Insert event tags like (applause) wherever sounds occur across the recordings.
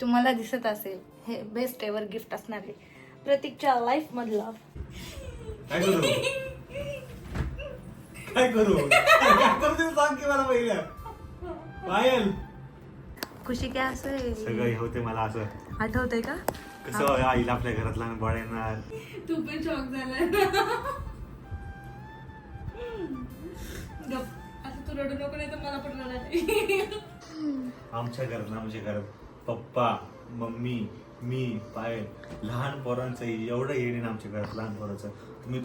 तुम्हाला दिसत असेल हे बेस्ट एवर गिफ्ट असणार आहे प्रतीकच्या लाईफ मधलं. काय करू? काय करू? काय करू ते सांग की मला पहिलं. पायल. खुशी काय असेल? सगळं होते मला असं. आठवतंय का? कसं आईला आपल्या घरात लहान बाळ येणार? तू पण शॉक झाला आता तू रडू नको नाही तर मला पण रडायला आमच्या घरात ना आमच्या घरात. पप्पा मम्मी मी पायल लहान पोरांचं एवढं येणे आमच्या घरात लहान पोरांचं. तुम्ही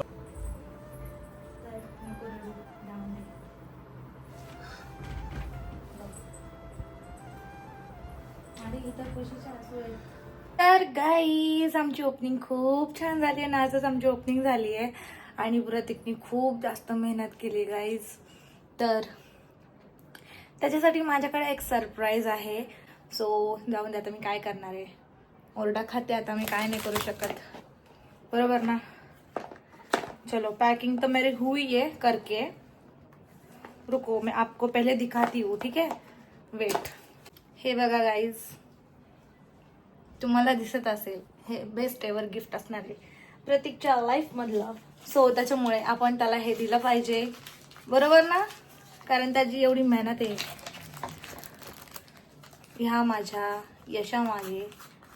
तर गाईज आमची ओपनिंग खूप छान झाली आहे आजच आमची ओपनिंग झाली आहे. आणि प्रतीकने खूप जास्त मेहनत केली गाईज तर त्याच्यासाठी माझ्याकडे एक सरप्राईज आहे. सो जाऊन दे आता मी काय करणार आहे. ओरडा खाते आता मी काय नाही करू शकत. बरोबर ना? चलो पैकिंग तो मेरी हुई है करके. रुको मैं आपको पहले दिखाती हूँ ठीक है? वेट हे बघा गाईज तुम्हाला दिसत असेल हे बेस्ट एवर गिफ्ट असणार आहे. प्रतीकच्या लाईफमधलं सो त्याच्यामुळे आपण त्याला हे दिलं पाहिजे. बरोबर ना? कारण त्याची एवढी मेहनत आहे. ह्या माझ्या यशामागे,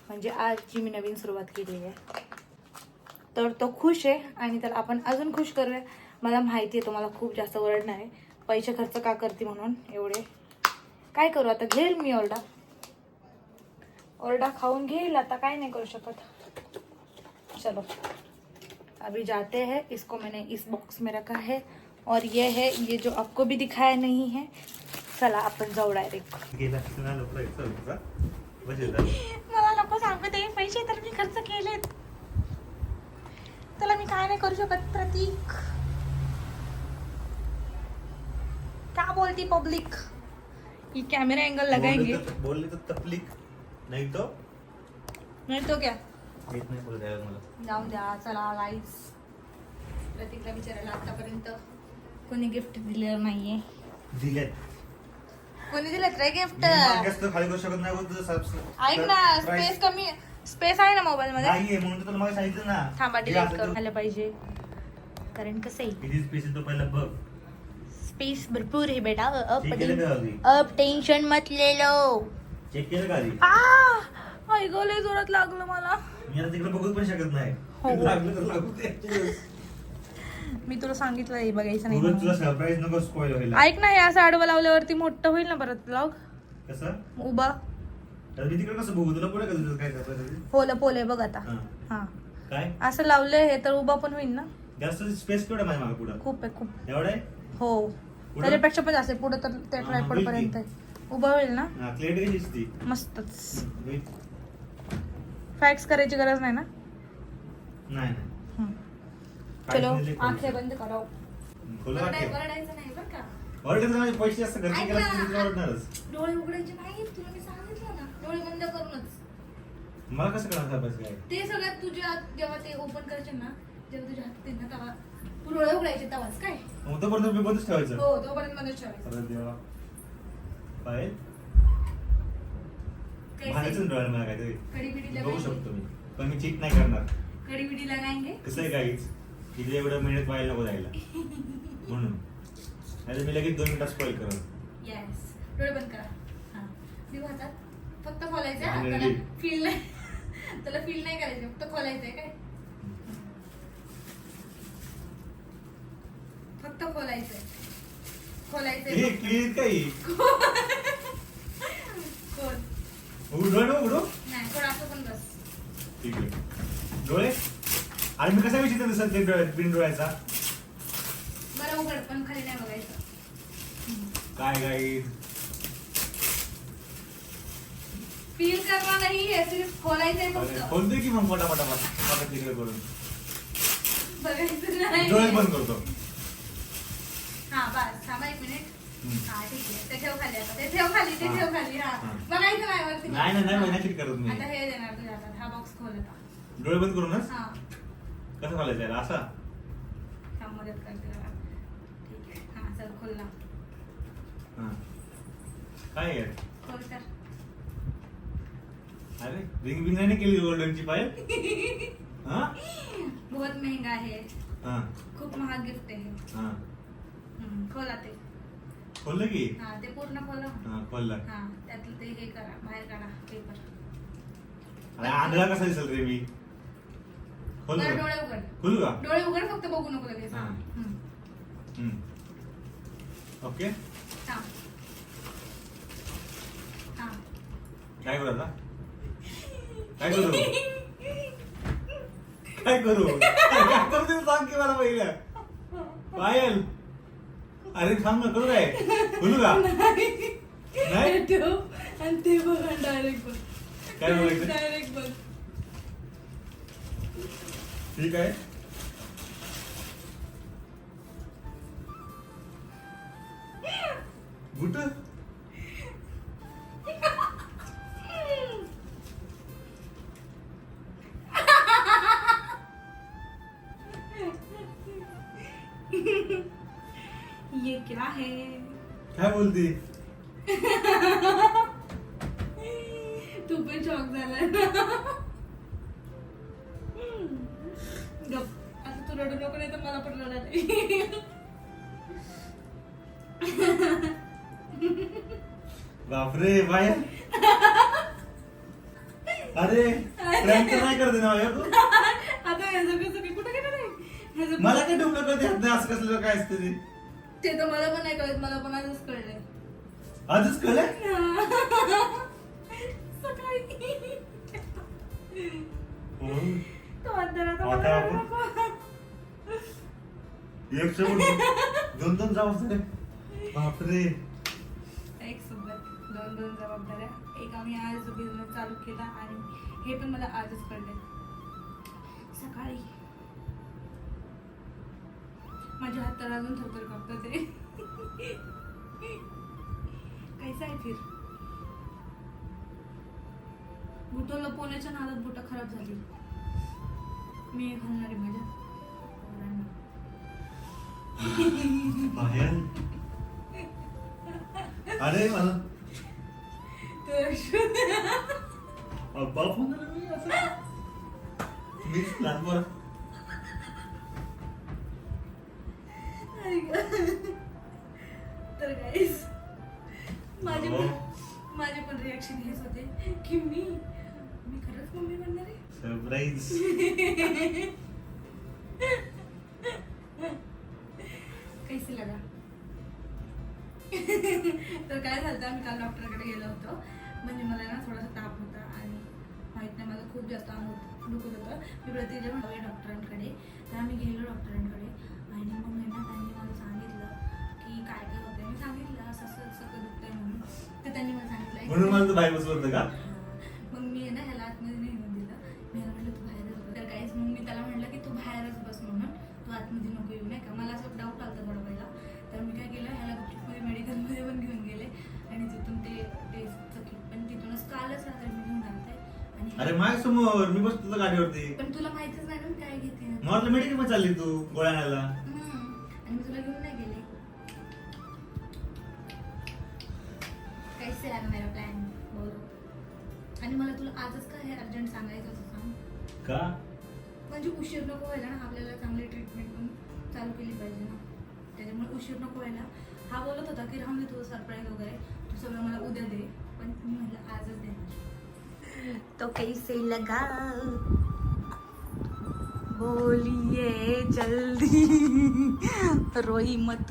म्हणजे आज जी मी नवीन सुरुवात केली आहे. तर तो खुश आहे आणि त्याला आपण खुश करूया. मला माहिती आहे तो मला खूप जास्त ओरडणार आहे. पैसे खर्च का करते म्हणून एवढे. काय करू आता? घेईल मी ओरडा. ओरडा खाऊन घेईल, आता काय नाही करू शकत. चलो. अभी जाते हैं. इसको मैंने इस बॉक्स में रखा है. और ये है, ये जो आपको भी दिखाया नहीं है चला आपण जाऊ डायरेक्ट. मला नको सांगू ते पैसे तर मी खर्च केलेत. त्याला मी काय नाही करू शकत प्रतीक. क्या बोलती पब्लिक ये कैमरा एंगल लगाएंगे. बोलले तर- तपलीक नाही तो? नहीं तो क्या? येत नाही बोलत आहे मला. जाऊन द्या चला गाईज प्रतीकला विचारायला आतापर्यंत कोणी गिफ्ट दिलेलं नाहीये. दिलेत. कोणी दिलं रे गिफ्ट तर खाली करू शकत नाही ऐक ना स्पेस कमी स्पेस आहे ना मोबाईल मध्ये. नाहीये म्हणून तर तुला सांगितलं ना. थांबा डिलीट करून. आलं पाहिजे. कारण कसं आहे? किती स्पेस तो पहिला बघ. स्पेस भरपूर आहे बेटा. केलं का आधी? अब टेन्शन मत ले लो. चेक केलं का आधी? आ! ऐकलंय जोरात लागलं मला. मी आता तिकडे बघूच पण शकत नाही. हो. लागलं तर लागू दे (laughs) मी तुला सांगितलं हे बघायचं नाही उगाच तुला म्हणून. सरप्राईज नको स्पॉइल व्हायला ऐक ना हे असं आडवं लावल्यावरती मोठं होईल ना परत ब्लॉग कसं? उभा. तर मी तिकडे कसं बघू? तुला पुढे कसं काय सरप्राईज पोले पोले बघ आता. हा. काय? असं लावलंय हे तर उभा पण होईल ना. जास्त स्पेस केवढा माझ्या मागे पुढं? खूप आहे खूप. एवढं आहे? हो. पुढं? त्याच्यापेक्षा पण जास्त आहे. पुढं तर त्या हा, ट्रायपॉड होईल पर्यंत की. आहे. उभा होईल ना? हा क्लिअर कशी दिसती? मस्तच. फॅक्स करायची गरज नाही ना? नाही नाही. हम्म. चलो म्हणजे आंखें. बंद करो. ओरडायचं नाही बरं का? ऑर्डर तर माझे पैसे जास्त खर्च ऐक केला ना. तर तुला आवडणारच डोळे उघडायचे नाही तुला मी सांगितलं ना डोळे बंद करूनच. मला कसं कळणार काय? ते सगळ्यात तुझ्या जेव्हा ते ओपन करशील ना जेव्हा तुझ्या हातात येईल ना तेव्हा तू डोळे उघडायचे तेव्हाच काय? मग तोपर्यंत मी बंदच ठेवायचं. हो तोपर्यंत मध्ये ठेवायचं. अरे देवा. पाय कैसे? भांडायचं डोळ्याला मला काहीतरी कडी बिडी बघू शकतो मी. पण मी चीट नाही करणार. कडी बिडी लगाएंगे कसं आहे काहीच तिथे एवढं मिनिट व्हायला नको जायला. म्हणून. नाही मी लगेच दोन मिनिटात स्पॉईल करत येस डोळे बंद करा. हा. हातात. फक्त खोलायचं त्याला. फील नाही. त्याला फील नाही करायचं. फक्त खोलायचंय काय? फक्त खोलायचंय. खोलायचंय क्लिअर काही? खोल. उघडू डोळे नको उघडू. नाही थोडा असं पण बस. ठीक आहे. डोळे? आणि मी कसा विचित्र दिसत ते डोळ्यात बिन डोळ्याचा? बरं उघड पण खाली नाही बघायचं. काय काय फील करना नाही आहे सिर्फ खोलायचंय फक्त. कोणते की मग पटापटा पटापट तिकडे करून. बघायचं नाही. डोळे बंद करतो. हा बस थांबा एक मिनिट. हा ठीक आहे. ते ठेव खाली आता ते ठेव खाली ते. ठेव खाली हा. हा. बघायचं नाही वरती. नाही नाही नाही करत मी आता हे देणार तुझ्या हातात. हा बॉक्स खोल आता. डोळे बंद करूनच? हा. कसं खोलायचं याला असा? हा मदत करते जरा ठीक आहे हा चल खोल ना. हा. काय आहे? खोल तर. अरे रिंग बिंग नाही केली गोल्डनची पाय (laughs) हा? बहुत महँगा है हा. खूप महाग गिफ्ट आहे. हा. हम्म, खोला ते खोललं की? हा ते पूर्ण खोला. हा खोललं. हा त्यातलं ते हे करा बाहेर काढा पेपर अरे आंधळा कसा दिसल रे मी? खोल बरं? डोळे उघड. खोलू का? डोळे उघड फक्त बघू नको लगेच. हा. हम्म. हम्म. ओके. हा. हा. काय करू आता? काय करू? काय करू? काय करू ते सांग की मला पहिलं. पायल. अरे सांग ना करू काय? खोलू का? नाही. आणि ते बघा डायरेक्ट बघ. काय बघायचं? डायरेक्ट बघ. ठीक आहे बुट ये क्या है? काय बोलती? तू पण शॉक झाला तू रडू नको नाही तर मला पण रडायला बापरे बाय अरे तर नाही करते ना बाया तू? आता ह्याचं कसं कुठं गेलं नाही मला काय डुबलं कळते हात नाही असं कसलं काय असतं ते? ते तर मला पण नाही कळत मला पण आजच कळलंय. आजच कळलं सकाळी. हो. तो अंधारात आता आपण-. एक सोबत दोन दोन जाऊ बापरे. एक सोबत दोन दोन जबाबदाऱ्या. एक आम्ही आज बिझनेस चालू केला आणि हे पण मला आजच कळले सकाळी माझ्या हात तर अजून थरथर कापतात ते. कैसा आहे फिर? बुट पोण्याच्या नादात बुट खराब झाली. मी हे घालणार माझ्या. बाहेर अरे मला अब्बा फोन आला मी असं. मीच लहान पोरं. तर गाईस माझे. पण माझे पण रिॲक्शन हेच होते की मी मी खरंच मम्मी बनणार आहे सरप्राईज (laughs) तर काय मी आम्ही काल डॉक्टरकडे गेलो होतो. म्हणजे मला ना थोडासा ताप होता आणि माहीत नाही मला खूप जास्त अंग दुखत होतं. मी प्रतिदिन म्हणाले डॉक्टरांकडे तर आम्ही गेलो डॉक्टरांकडे. आणि मग आहे त्यांनी मला सांगितलं की काय काय होतं मी सांगितलं असं असं सगळं दुखतंय म्हणून. तर त्यांनी मला सांगितलं म्हणून मला तू बसवत का? अरे माझ्यासमोर मी बसतो तुझ्या गाडीवरती. पण तुला माहितीच नाही ना मी काय घेते. मला मेडिकलमध्ये चालली तू गोळ्या आणायला. हम्म. आणि मी तुला घेऊन नाही गेले. कैसे आहे मेरा प्लॅन बोल. आणि मला तुला आजच काय हे अर्जंट सांगायचं होतं सांग. का? म्हणजे उशीर नको व्हायला ना आपल्याला चांगली ट्रीटमेंट पण चालू केली पाहिजे ना. त्याच्यामुळे उशीर नको व्हायला. हा बोलत होता की राहून दे तुझं सरप्राईज वगैरे. तू सगळं मला उद्या दे पण मी म्हटलं आजच देणार. तो कैसे लगा? बोलिए जल्दी। रोई मत।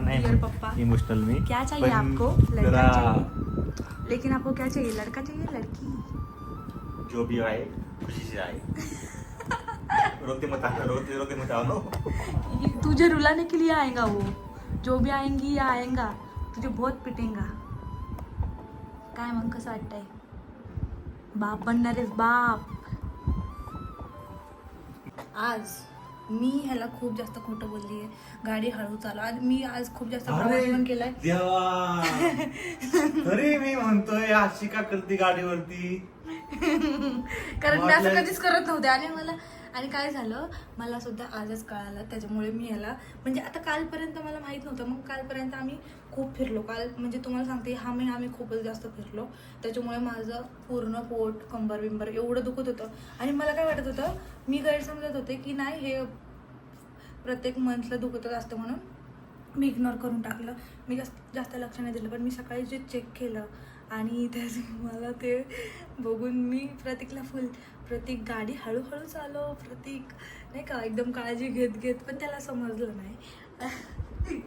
नाही पप्पा. इमोशनल मी. क्या चाहिए आपको? लड़का चाहिए। लेकिन आपको क्या चाहिए? लड़का चाहिए लड़की? जो भी आए खुशी से आए। (laughs) रोते मत आओ रोते रोते मत आओ। तुझे रुलाने के लिए आएगा वो जो भी आएँगी या आएगा। तुझे बहुत पिटेंगा। काय मग कसं वाटतंय? बाप बनणार आहेस बाप. आज मी ह्याला खूप जास्त खोटं बोलली आहे गाडी हळू चालू आज मी आज खूप जास्त प्रवास पण केलाय. देवा. (laughs) तरी मी म्हणतोय अशी का करते गाडीवरती. कारण मी असं कधीच करत नव्हते. आणि मला आणि काय झालं? मला सुद्धा आजच कळालं. त्याच्यामुळे मी याला म्हणजे आता कालपर्यंत मला माहीत नव्हतं. मग कालपर्यंत आम्ही खूप फिरलो. काल म्हणजे तुम्हाला सांगते हा महिना आम्ही खूपच जास्त फिरलो. त्याच्यामुळे माझं पूर्ण पोट कंबर बिंबर एवढं दुखत होतं. आणि मला काय वाटत होतं मी गैरसमजत होते की नाही हे प्रत्येक मंथला दुखतच असतं म्हणून मी इग्नोर करून टाकलं. मी जास्त जास्त लक्ष नाही दिलं पण मी सकाळी जे चेक केलं आणि त्याचे मला ते बघून मी प्रतीकला फुल प्रतीक गाडी हळूहळू चालव प्रतीक नाही का एकदम काळजी घेत घेत पण त्याला समजलं नाही.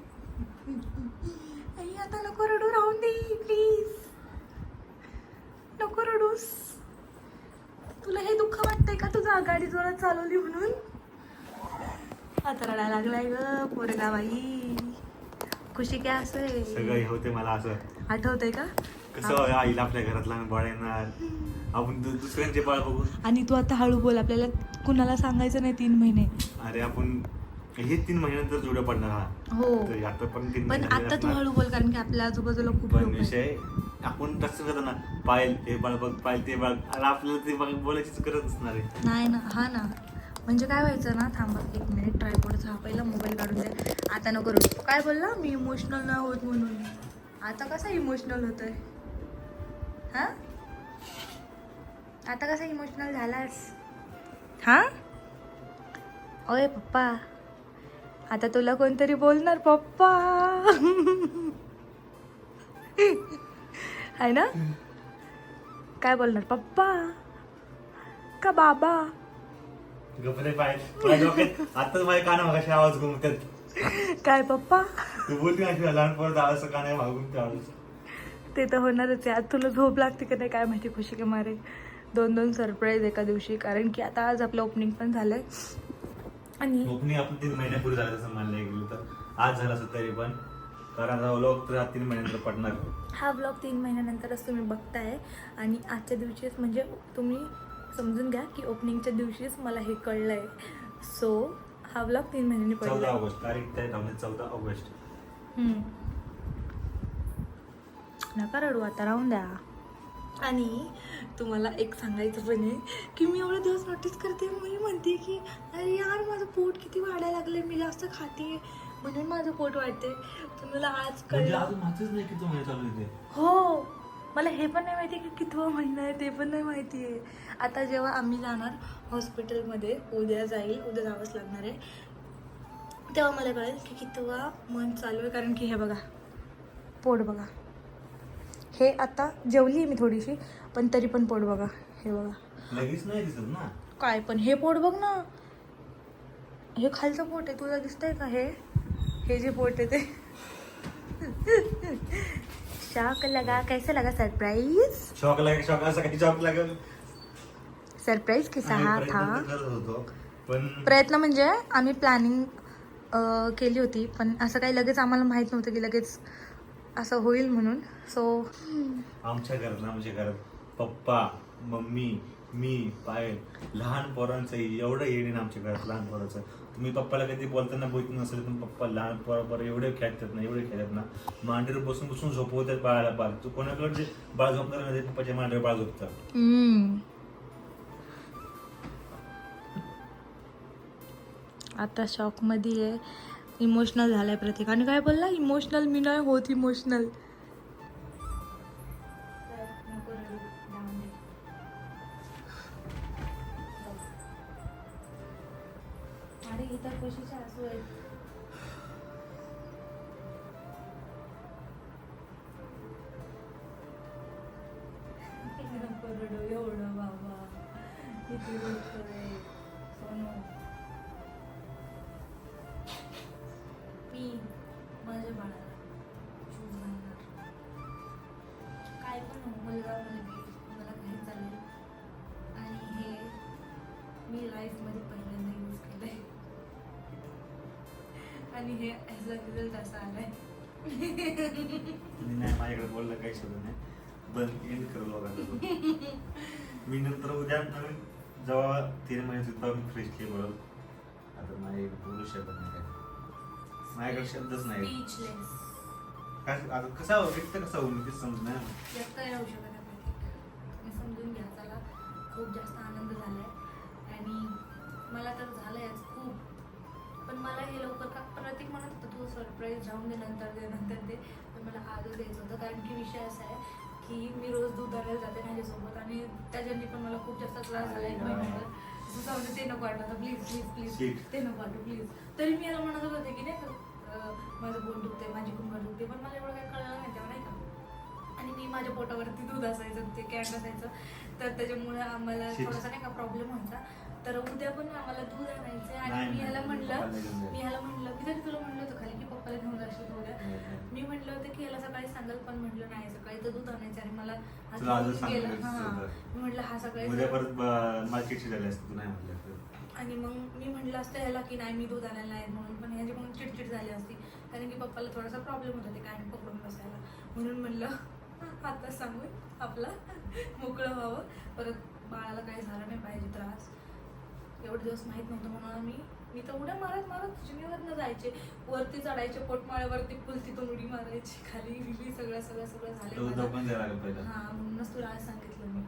आई आता नको रडू राहून दे प्लीज नको रडूस तुला हे दुःख वाटतंय का तुझा गाडी जोरात चालवली म्हणून? आता रडायला लागलाय ग पोरगा बाई खुशी काय असं? सगळं होते मला असं. आठवतंय का? कसं आईला आपल्या घरात लहान बाळ येणार? आपण दु- दुसऱ्यांचे बाळ बघून आणि तू आता हळू बोल आपल्याला कुणाला सांगायचं नाही तीन महिने. अरे आपण हे तीन महिन्यानंतर जुडं पडणार हा. हो. तर आता पण तीन पण महिने आता तू असणार. हळू बोल कारण की आपल्या आजूबाजूला खूप पण लोक आहेत. विषय आपण तसं करतो ना पायल ते बाळ बघ पायल ते बाळ आणि आपल्याला ते बघ बोलायचीच गरज नसणार आहे. नाही ना हा ना. म्हणजे काय व्हायचं ना थांबा एक मिनिट ट्रायपॉडचा हा पहिला मोबाईल काढून दे. आता नको करू काय बोलला? मी इमोशनल नाही होत म्हणून. आता कसा इमोशनल होत आहे हा? आता कसा इमोशनल झालास? हा? ओय पप्पा आता तुला कोणतरी बोलणार पप्पा. आहे ना? काय बोलणार पप्पा? का बाबा? गपरे आताच माझ्या काना आवाज घुमतात. काय पप्पा? तू बोलते अशी पोरं आवाज काना मागून ते आवाज. ते तर होणारच आहे. आज तुला झोप लागते का नाही काय माहिती खुशी के मारे. दोन दोन सरप्राईज एका दिवशी. कारण की आता आज आपलं ओपनिंग पण झालंय. आणि ओपनिंग आपण तीन महिन्यापूर्वी झालं तसं मानलं गेलं तर आज झालं असं तरी पण. कारण आता लोक तर तीन महिन्यानंतर पडणार. हा ब्लॉग तीन महिन्यानंतरच तुम्ही बघताय. आणि आजच्या दिवशीच म्हणजे तुम्ही समजून घ्या की ओपनिंगच्या दिवशीच मला हे कळलंय. सो हा ब्लॉग तीन महिन्यांनी पडला ऑगस्ट. तारीख चौदा ऑगस्ट. नका रडू आता राहून द्या. आणि तुम्हाला एक सांगायचं पण आहे की मी एवढे दिवस नोटीस करते मी म्हणते की अरे यार माझं पोट किती वाढायला लागले मी जास्त खाते. म्हणून माझं पोट वाढते पण मला आज म्हणजे कळलं हो. मला हे पण नाही माहिती की कितवा महिना आहे ते पण नाही माहिती आहे. आता जेव्हा आम्ही जाणार हॉस्पिटलमध्ये उद्या जाईल उद्या जावंच लागणार आहे. तेव्हा मला कळेल की कितवा मन चालू आहे कारण की हे बघा पोट बघा. हे आता जेवली मी थोडीशी पण तरी पण पोट बघा हे बघा. लगेच नाही दिसत ना? काय पण हे पोट बघ ना. हे खालचं पोट आहे तुला दिसतंय का हे? हे जे पोट आहे ते. शॉक लगा कैसे लगा सरप्राईज शॉक लागेल शॉक असं काही शॉक लागेल सरप्राईज किस्सा हा था प्रयत्न म्हणजे आम्ही प्लॅनिंग केली होती पण असं काही लगेच आम्हाला माहीत नव्हतं की लगेच असं होईल म्हणून. सो आमच्या घरात ना आमच्या घरात पप्पा मम्मी मी पायल लहान पोरांचं एवढं येणे ना आमच्या घरात लहान पोराचं. तुम्ही पप्पाला कधी बोलताना बोलत नसेल पण पप्पा लहान पोरा एवढे खेळतात ना एवढे खेळतात ना. मांडीवर बसून बसून झोपवतात बाळाला बाळ. तू कोणाकडे जे बाळ झोपणार नाही पप्पाच्या मांडीवर बाळ झोपतं. आता शॉकमध्ये आहे. इमोशनल झालाय प्रतीक आणि काय बोलला? इमोशनल मी नाही होत इमोशनल. आहेत? नको एवढं बाबा. हे ॲज अ रिझल्ट असा आलाय. नाही माझ्याकडे बोललं काही शब्द नाही. बंद एंड करू लोकांना मी नंतर उद्या नवीन जेव्हा तीन महिन्यात तेव्हा मी फ्रेश केली बोलल आता माझे बोलू शकत नाही काय माझ्याकडे शब्दच नाही. काय आता कसा व्यक्त कसा होईल तेच समज नाही. व्यक्त राहू शकत तुम्ही समजून घ्या त्याला खूप जास्त आनंद झालाय. आणि मला जाऊन दे नंतर दे नंतर दे. पण मला आजच द्यायचं होतं कारण की विषय असा आहे की मी रोज दूध आणायला जाते माझ्यासोबत आणि त्याच्यानी पण मला खूप जास्त त्रास झाला एक महिन्यावर जाऊ दे, ते नको वाटत प्लीज प्लीज प्लीज. ते नको वाटू प्लीज तरी मी याला म्हणत होते की नाही का माझं पोट दुखते माझी कुंभर दुखते पण मला एवढं काही कळलं नाही तेव्हा नाही का? आणि मी माझ्या पोटावरती दूध असायचं ते कॅट असायचं. तर त्याच्यामुळे आम्हाला. थोडासा नाही का प्रॉब्लेम व्हायचा. तर उद्या पण आम्हाला दूध आणायचं आणि मी ह्याला म्हणलं. मी ह्याला म्हणलं मी तरी तुला म्हणलं होतं खाली की पप्पाला घेऊन जाशील उद्या. मी म्हटलं होतं की याला सकाळी सांगाल पण म्हटलं नाही सकाळी तर दूध आणायचं आणि मला. हां. मी म्हटलं हा सकाळी. आणि मग मी म्हटलं असतं ह्याला की नाही मी दूध आणायला नाही म्हणून पण ह्याची म्हणून चिडचिड झाली असती. कारण की पप्पाला थोडासा प्रॉब्लेम होता ते काय पकडून बसायला. म्हणून म्हणलं आता सांगून आपला मोकळं व्हावं. परत बाळाला काही झालं नाही पाहिजे त्रास. एवढे दिवस माहीत नव्हतं म्हणून आम्ही मी तर उड्या मारत मारत जिनीवरनं जायचे. वरती चढायचे पोटमाळ्यावरती फुलती तो उडी मारायची. खाली गेली सगळं सगळं सगळं झालं हा म्हणूनच तुला आज सांगितलं मी.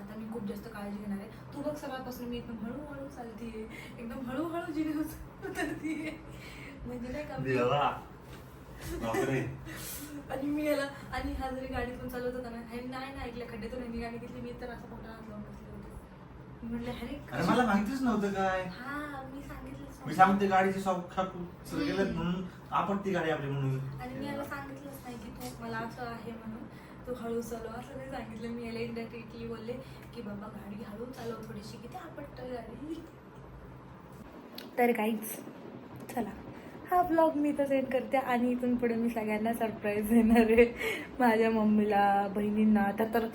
आता मी खूप जास्त काळजी घेणार आहे. तू बघ सकाळपासून मी एकदम हळूहळू चालतीये. एकदम हळूहळू जिने उतरतीये. म्हणजे नाही का मी- (laughs) आणि मी याला आणि हा जरी गाडी पण चालवत होता ना नाही ना ऐकलं खड्ड्यातून ह्यांनी गाडी घेतली मी तर असं हात लावून बसले अरे अरे मला माहितीच नव्हतं काय. हा मी सांगितलंच मी. सांगते गाडीची शॉप सुरू केलं म्हणून आपटती गाडी आपली म्हणून आणि मी याला सांगितलंच नाही की तू मला असं आहे म्हणून. तू हळू चालव असं नाही सांगितलं. मी याला इंडायरेक्टली बोलले की बाबा गाडी हळू चालव थोडीशी किती आपटत गाडी. तर काहीच चला. हा ब्लॉग मी तर सेंड करते आणि इथून पुढे मी सगळ्यांना सरप्राईज देणार आहे. माझ्या मम्मीला बहिणींना. आता तर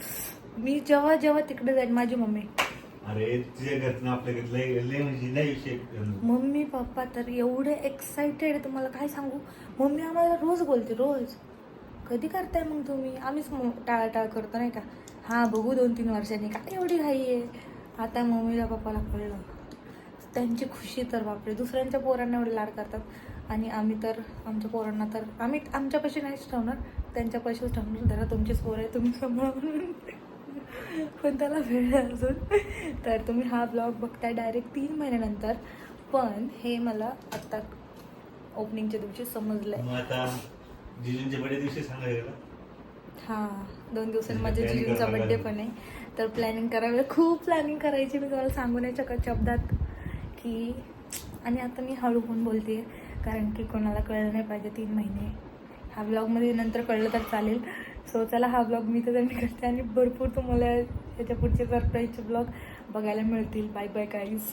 मी जेव्हा जेव्हा तिकडे जाईन माझी मम्मी अरे तुझ्या घरनं आपल्या घरात लय म्हणजे लय विषय मम्मी पप्पा तर एवढे एक्साइटेड आहे तुम्हाला काय सांगू? मम्मी आम्हाला रोज बोलते रोज. कधी करताय मग तुम्ही? आम्हीच म- टाळाटाळ करतो नाही का? हां बघू दोन तीन वर्षांनी काय एवढी घाई आहे. आता मम्मीला पप्पाला कळलं. त्यांची खुशी तर बापरे दुसऱ्यांच्या पोरांना एवढे लाड करतात. आणि आम्ही तर आमच्या पोरांना तर आम्ही आमच्यापाशी नाहीच ठेवणार. त्यांच्यापाशीच ठेवणार. जरा तुमचीच पोरं आहे तुम्ही सांभाळा म्हणून पण त्याला वेळ आहे अजून. तर तुम्ही हा ब्लॉग बघताय डायरेक्ट तीन महिन्यानंतर. पण हे मला आत्ता ओपनिंगच्या दिवशी दिवशी सांगायला हां दोन दिवसांनी माझ्या Planning जिजूंचा बड्डे. पण आहे. तर प्लॅनिंग करावी खूप प्लॅनिंग करायची मी तुम्हाला सांगू नाही शकत शब्दात. की आणि आता मी हळू पण बोलते कारण की कोणाला कळलं नाही पाहिजे तीन महिने. हा ब्लॉगमध्ये नंतर कळलं तर चालेल. सो चला हा ब्लॉग मी तर करते आणि भरपूर तुम्हाला याच्या पुढचे सरप्राईजचे ब्लॉग बघायला मिळतील. बाय बाय काहीच